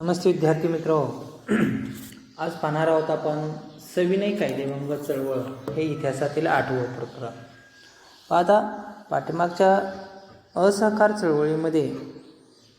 नमस्ते विद्यार्थी मित्र. आज पाहणार आहोत आपण सविनय कायदेभंग चळवळ हे इतिहासातील आठवं प्रकरण. पाहता पाठीमागच्या असहकार चळवळीमध्ये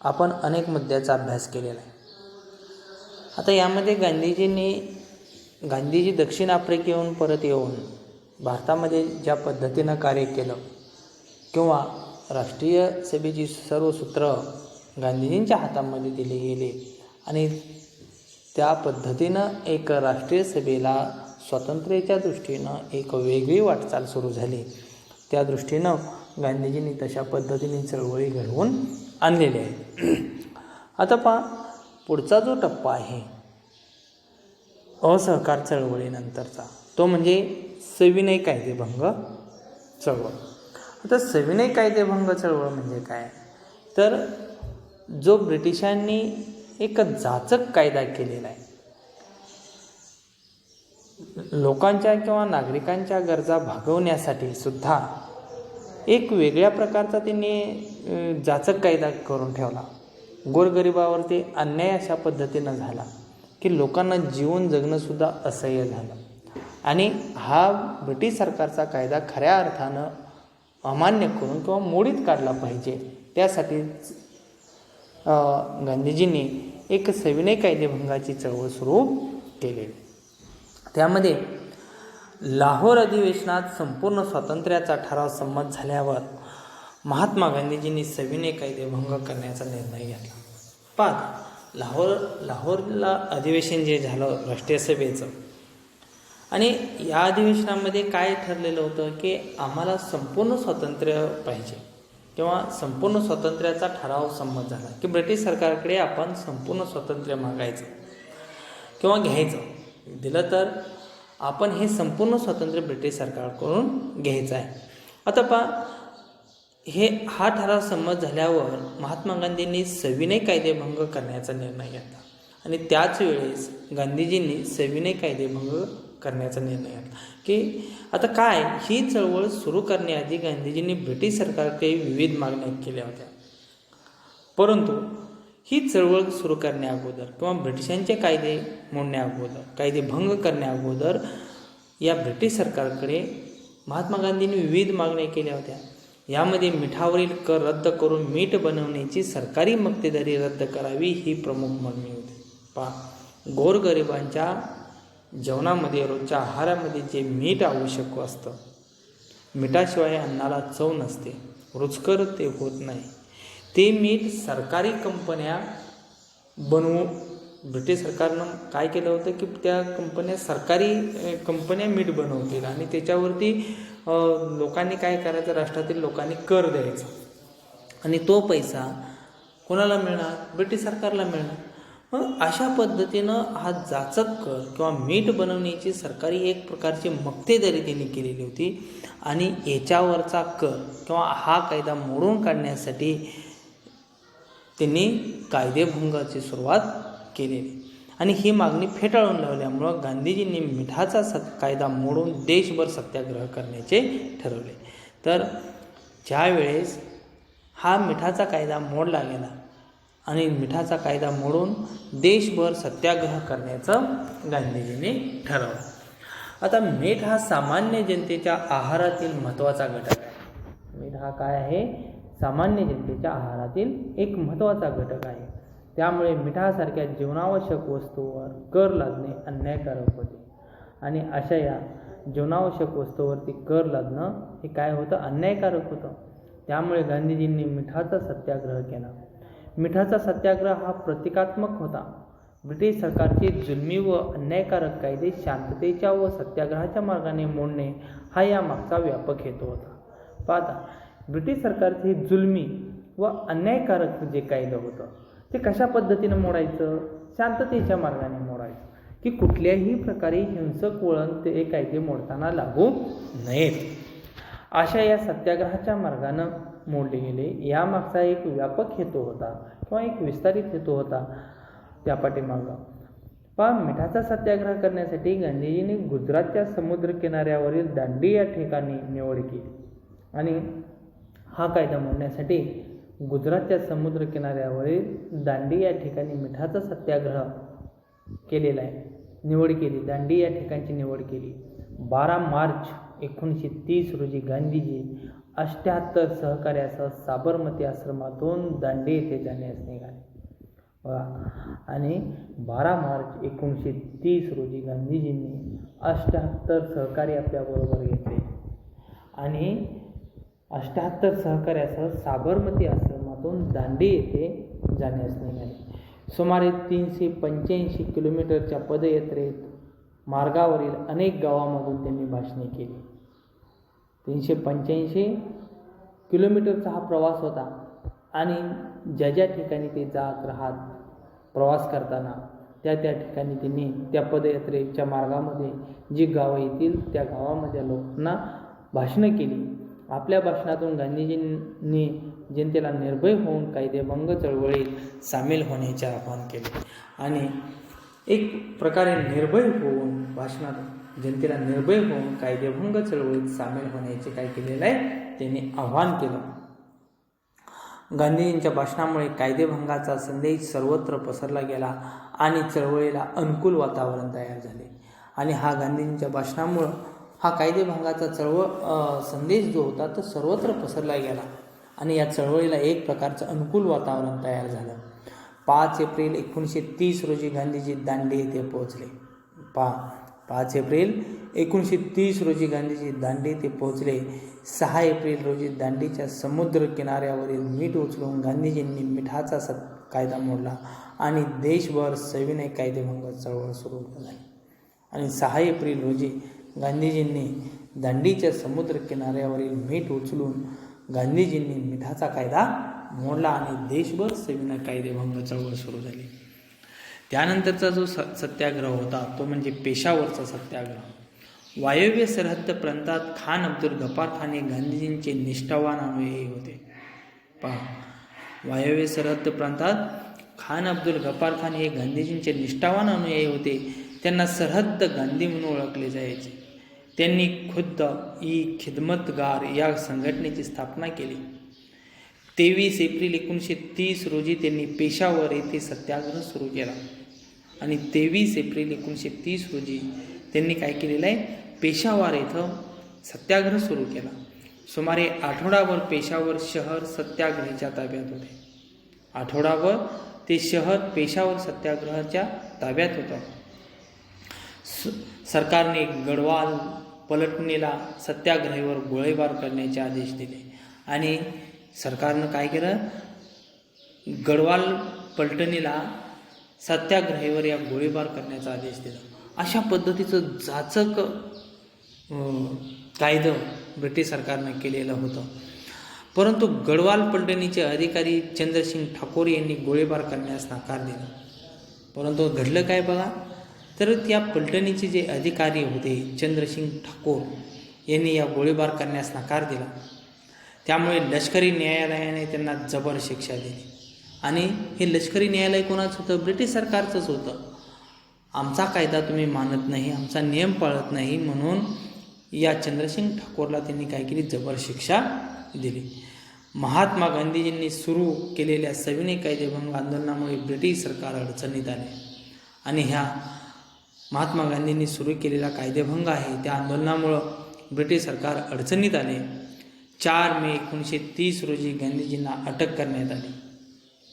आपण अनेक मुद्द्याचा अभ्यास केलेला आहे. आता यामध्ये गांधीजींनी गांधीजी दक्षिण आफ्रिकेहून परत येऊन भारतामध्ये ज्या पद्धतीनं कार्य केलं किंवा राष्ट्रीय सभेची सर्व सूत्र गांधीजींच्या हातामध्ये दिली गेली आणि त्या पद्धतीनं एक राष्ट्रीय सभेला स्वातंत्र्याच्या दृष्टीनं एक वेगळी वाटचाल सुरू झाली. त्या दृष्टीनं गांधीजींनी तशा पद्धतीने चळवळी घडवून आणलेली आहे. आता पहा पुढचा जो टप्पा आहे असहकार चळवळीनंतरचा तो म्हणजे सविनय कायदेभंग चळवळ. आता सविनय कायदेभंग चळवळ म्हणजे काय? तर जो ब्रिटिशांनी एक जाचक कायदा केलेला आहे. लोकांच्या किंवा नागरिकांच्या गरजा भागवण्यासाठी सुद्धा एक वेगळ्या प्रकारचा त्यांनी जाचक कायदा करून ठेवला. गोरगरिबावरती अन्याय अशा पद्धतीनं झाला की लोकांना जीवन जगणंसुद्धा असह्य झालं. आणि हा ब्रिटिश सरकारचा कायदा खऱ्या अर्थानं अमान्य करून किंवा मोडीत काढला पाहिजे त्यासाठी गांधीजींनी एक सविनय कायदेभंगाची चळवळ सुरू केलेली. त्यामध्ये लाहोर अधिवेशनात संपूर्ण स्वातंत्र्याचा ठराव संमत झाल्यावर महात्मा गांधीजींनी सविनय कायदेभंग करण्याचा निर्णय घेतला. पाच लाहोर लाहोरला अधिवेशन जे झालं राष्ट्रीय सभेचं आणि या अधिवेशनामध्ये काय ठरलेलं होतं की आम्हाला संपूर्ण स्वातंत्र्य पाहिजे. किंवा संपूर्ण स्वातंत्र्याचा ठराव संमत झाला की ब्रिटिश सरकारकडे आपण संपूर्ण स्वातंत्र्य मागायचं किंवा घ्यायचं. दिलं तर आपण हे संपूर्ण स्वातंत्र्य ब्रिटिश सरकारकडून घ्यायचं आहे. आता पहा हे हा ठराव संमत झाल्यावर महात्मा गांधींनी सविनय कायदेभंग करण्याचा निर्णय घेतला. आणि त्याच वेळेस गांधीजींनी सविनय कायदेभंग करण्याचा निर्णय घेतला की आता काय? ही चळवळ सुरू करण्याआधी गांधीजींनी ब्रिटिश सरकारकडे विविध मागण्या केल्या होत्या. परंतु ही चळवळ सुरू करण्या अगोदर किंवा ब्रिटिशांचे कायदे मोडण्या अगोदर कायदे भंग करण्या अगोदर या ब्रिटिश सरकारकडे महात्मा गांधींनी विविध मागण्या केल्या होत्या. यामध्ये मिठावरील कर रद्द करून मीठ बनवण्याची सरकारी मक्तेदारी रद्द करावी ही प्रमुख मागणी होती. पा गोरगरिबांच्या जेवणामध्ये रोजच्या आहारामध्ये जे मीठ आवश्यक असतं मिठाशिवाय अन्नाला चव नसते रुचकर ते होत नाही. ते मीठ सरकारी कंपन्या बनवू ब्रिटिश सरकारनं काय केलं होतं की त्या कंपन्या सरकारी कंपन्या मीठ बनवतील आणि त्याच्यावरती लोकांनी काय करायचं राष्ट्रातील लोकांनी कर द्यायचा. आणि तो पैसा कोणाला मिळणार? ब्रिटिश सरकारला मिळणार. मग अशा पद्धतीनं हा जाचक कर किंवा मीठ बनवण्याची सरकारी एक प्रकारची मक्तेदारी त्यांनी केलेली होती. आणि याच्यावरचा कर किंवा हा कायदा मोडून काढण्यासाठी त्यांनी कायदेभंगाची सुरुवात केलेली. आणि ही मागणी फेटाळून लावल्यामुळं गांधीजींनी मिठाचा सत कायदा मोडून देशभर सत्याग्रह करण्याचे ठरवले. तर ज्यावेळेस हा मिठाचा कायदा मोडला गेला आणि मिठाचा कायदा मोडून देशभर सत्याग्रह करण्याचं गांधीजींनी ठरवलं. आता मीठ हा सामान्य जनतेच्या आहारातील महत्त्वाचा घटक आहे. मीठ हा काय आहे? सामान्य जनतेच्या आहारातील एक महत्त्वाचा घटक आहे. त्यामुळे मिठासारख्या जीवनावश्यक वस्तूवर कर लादणे अन्यायकारक होते. आणि अशा या जीवनावश्यक वस्तूवरती कर लादणं हे काय होतं? अन्यायकारक होतं. त्यामुळे गांधीजींनी मिठाचा सत्याग्रह केला. मिठाचा सत्याग्रह हा प्रतिकात्मक होता. ब्रिटिश सरकारचे जुलमी व अन्यायकारक कायदे शांततेच्या व सत्याग्रहाच्या मार्गाने मोडणे हा या मागचा व्यापक हेतू होता. पाहता ब्रिटिश सरकारचे जुलमी व अन्यायकारक जे कायदं होतं ते कशा पद्धतीनं मोडायचं? शांततेच्या मार्गाने मोडायचं. की कुठल्याही प्रकारे हिंसक वळण ते कायदे मोडताना लागू नयेत. अशा या सत्याग्रहाच्या मार्गानं मोडले गेले. यामागचा एक व्यापक हेतू होता किंवा एक विस्तारित हेतू होता त्या पाठीमागं. पहा मिठाचा सत्याग्रह करण्यासाठी गांधीजींनी गुजरातच्या समुद्रकिनाऱ्यावरील दांडी या ठिकाणी निवड केली. आणि हा कायदा मोडण्यासाठी गुजरातच्या समुद्रकिनाऱ्यावरील दांडी या ठिकाणी मिठाचा सत्याग्रह केलेला आहे. निवड केली. दांडी या ठिकाणची निवड केली. बारा मार्च एकोणीसशे तीस रोजी गांधीजी अष्ट्याहत्तर सहकार्यासह साबरमती आश्रमातून दांडी येथे जाण्यास निघाले. बघा आणि बारा मार्च एकोणीसशे तीस रोजी गांधीजींनी अष्ट्याहत्तर सहकारी आपल्याबरोबर घेतले. आणि अष्ट्याहत्तर सहकार्यासह साबरमती आश्रमातून दांडी येथे जाण्यास निघाले. सुमारे तीनशे पंच्याऐंशी किलोमीटरच्या पदयात्रेत मार्गावरील अनेक गावामधून त्यांनी भाषणे केली. तीनशे पंच्याऐंशी किलोमीटरचा हा प्रवास होता. आणि ज्या ज्या ठिकाणी ते जात राहत प्रवास करताना त्या त्या ठिकाणी त्यांनी त्या पदयात्रेच्या मार्गामध्ये जी गावं येतील त्या गावामधल्या लोकांना भाषणं केली. आपल्या भाषणातून गांधीजींनी जनतेला निर्भय होऊन कायदेभंग चळवळीत सामील होण्याचे आवाहन केले. आणि एक प्रकारे निर्भय होऊन भाषणात जनतेला निर्भय होऊन कायदेभंग चळवळीत सामील होण्याचे काय केलेलं आहे त्यांनी आव्हान केलं. गांधीजींच्या भाषणामुळे कायदेभंगाचा संदेश सर्वत्र पसरला गेला आणि चळवळीला अनुकूल वातावरण तयार झाले. आणि हा गांधीजींच्या भाषणामुळं हा कायदेभंगाचा चळवळ संदेश जो होता तो सर्वत्र पसरला गेला आणि या चळवळीला एक प्रकारचं अनुकूल वातावरण तयार झालं. पाच एप्रिल एकोणीसशे तीस रोजी गांधीजी दांडी येथे पोहोचले. पा पाच एप्रिल एकोणीसशे तीस रोजी गांधीजी दांडी ते पोहोचले. सहा एप्रिल रोजी दांडीच्या समुद्र किनाऱ्यावरील मीठ उचलून गांधीजींनी मिठाचा स कायदा मोडला आणि देशभर सविनय कायदेभंग चळवळ सुरू झाली आणि सहा एप्रिल रोजी गांधीजींनी दांडीच्या समुद्र किनाऱ्यावरील मीठ उचलून गांधीजींनी मिठाचा कायदा मोडला आणि देशभर सविनय कायदेभंग चळवळ सुरू झाली. त्यानंतरचा जो स सत्याग्रह होता तो म्हणजे पेशावरचा सत्याग्रह. वायव्य सरहद्द प्रांतात खान अब्दुल गफार खान हे गांधीजींचे निष्ठावान अनुयायी होते. पहा वायव्य सरहद्द प्रांतात खान अब्दुल गफार खान हे गांधीजींचे निष्ठावान अनुयायी होते. त्यांना सरहद्द गांधी म्हणून ओळखले जायचे. त्यांनी खुद्द ई खिदमतगार या संघटनेची स्थापना केली. तेवीस एप्रिल एकोणीसशे तीस रोजी त्यांनी पेशावर येथे सत्याग्रह सुरू केला. आणि तेवीस एप्रिल एकोणीसशे तीस रोजी त्यांनी काय केलेलं आहे? पेशावर येथं सत्याग्रह सुरू केला. सुमारे आठवडाभर पेशावर शहर सत्याग्रहीच्या ताब्यात होते. आठवडाभर ते शहर पेशावर सत्याग्रहाच्या ताब्यात होतं. स सरकारने गडवाल पलटणीला सत्याग्रहीवर गोळीबार करण्याचे आदेश दिले. आणि सरकारनं काय केलं? गडवाल पलटणीला सत्याग्रहीवर या गोळीबार करण्याचा आदेश दिला. अशा पद्धतीचं जाचक कायदं ब्रिटिश सरकारनं केलेलं होतं. परंतु गडवाल पलटणीचे अधिकारी चंद्रसिंग ठाकूर यांनी गोळीबार करण्यास नकार दिला. परंतु घडलं काय बघा? तर त्या पलटणीचे जे अधिकारी होते चंद्रसिंग ठाकूर यांनी या गोळीबार करण्यास नकार दिला. त्यामुळे लष्करी न्यायालयाने त्यांना जबर शिक्षा दिली. आणि हे लष्करी न्यायालय कोणाचं होतं? ब्रिटिश सरकारचंच होतं. आमचा कायदा तुम्ही मानत नाही आमचा नियम पाळत नाही म्हणून या चंद्रसिंग ठाकूरला त्यांनी काय केली? जबर शिक्षा दिली. महात्मा गांधीजींनी सुरू केलेल्या सविनय कायदेभंग आंदोलनामुळे ब्रिटिश सरकार अडचणीत आले. आणि ह्या महात्मा गांधींनी सुरू केलेला कायदेभंग आहे त्या आंदोलनामुळं ब्रिटिश सरकार अडचणीत आले. चार मे एकोणीसशे तीस रोजी गांधीजींना अटक करण्यात आली.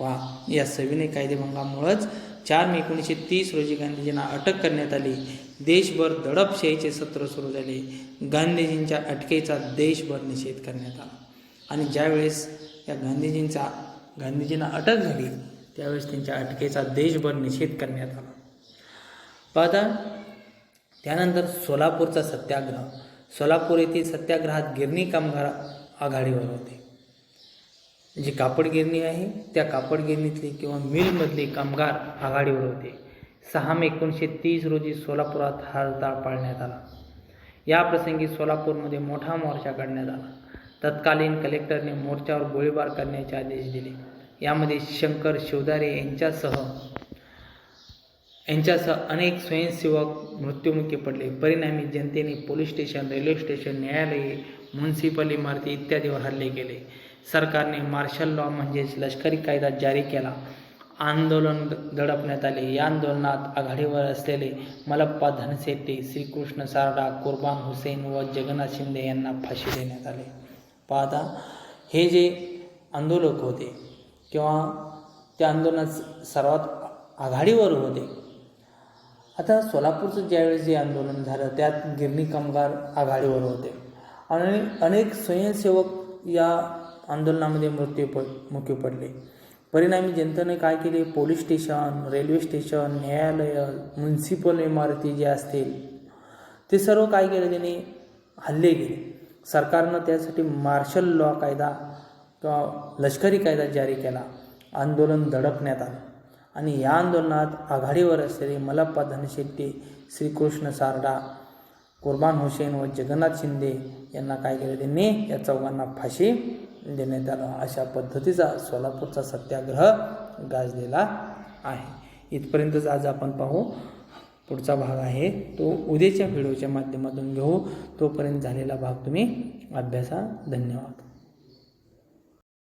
पहा या सविनय कायदेभंगामुळंच चार मे एकोणीसशे तीस रोजी गांधीजींना अटक करण्यात आली. देशभर दडपशाहीचे सत्र सुरू झाले. गांधीजींच्या अटकेचा देशभर निषेध करण्यात आला. आणि ज्यावेळेस या गांधीजींचा गांधीजींना अटक झाली त्यावेळेस त्यांच्या अटकेचा देशभर निषेध करण्यात आला. पाहता त्यानंतर सोलापूरचा सत्याग्रह. सोलापूर येथील सत्याग्रहात गिरणी कामगार आघाडीवर होते. जी कापड गिरणी आहे त्या कापड गिरणीतले किंवा मिलमधले कामगार आघाडीवर होते. सहा मे एकोणीसशे तीस रोजी सोलापुरात हरताळ पाळण्यात आला. या प्रसंगी सोलापूरमध्ये मोठा मोर्चा काढण्यात आला. तत्कालीन कलेक्टरने मोर्चावर गोळीबार करण्याचे आदेश दिले. यामध्ये शंकर शिवदारे यांच्यासह यांच्यासह अनेक स्वयंसेवक मृत्युमुखी पडले. परिणामी जनतेने पोलीस स्टेशन रेल्वे स्टेशन न्यायालये म्युन्सिपल इमारती इत्यादीवर हल्ले केले. सरकारने मार्शल लॉ म्हणजेच लष्करी कायदा जारी केला. आंदोलन द- दडपण्यात आले. या आंदोलनात आघाडीवर असलेले मलप्पा धनसेट्टी श्रीकृष्ण सारडा कुर्बान हुसेन व जगन्नाथ शिंदे यांना फाशी देण्यात आले. पाहता हे जे आंदोलक होते किंवा त्या आंदोलनात सर्वात आघाडीवर होते. आता सोलापूरचं ज्यावेळेस जे आंदोलन झालं त्यात गिरणी कामगार आघाडीवर होते. आणि अनेक स्वयंसेवक या आंदोलनामध्ये मृत्यू पड मृत्यू पडले. परिणामी जनतेने काय केले? पोलीस स्टेशन रेल्वे स्टेशन न्यायालय म्युन्सिपल इमारती जे असतील ते सर्व काय केलं? त्यांनी हल्ले केले. सरकारनं त्यासाठी मार्शल लॉ कायदा किंवा लष्करी कायदा जारी केला. आंदोलन दडपण्यात आलं. आणि या आंदोलनात आघाडीवर असलेले मलप्पा धनशेट्टी श्रीकृष्ण सारडा कुर्बान हुसेन व जगन्नाथ शिंदे यांना काय केलं? त्यांनी या चौघांना फाशी देण्यात आला. अशा पद्धतीचा सोलापूरचा सत्याग्रह गाजलेला आहे. इथपर्यंतच आज आपण पाहू. पुढचा भाग आहे तो उद्याच्या व्हिडिओच्या माध्यमातून घेऊ. तोपर्यंत झालेला भाग तुम्ही अभ्यासा. धन्यवाद.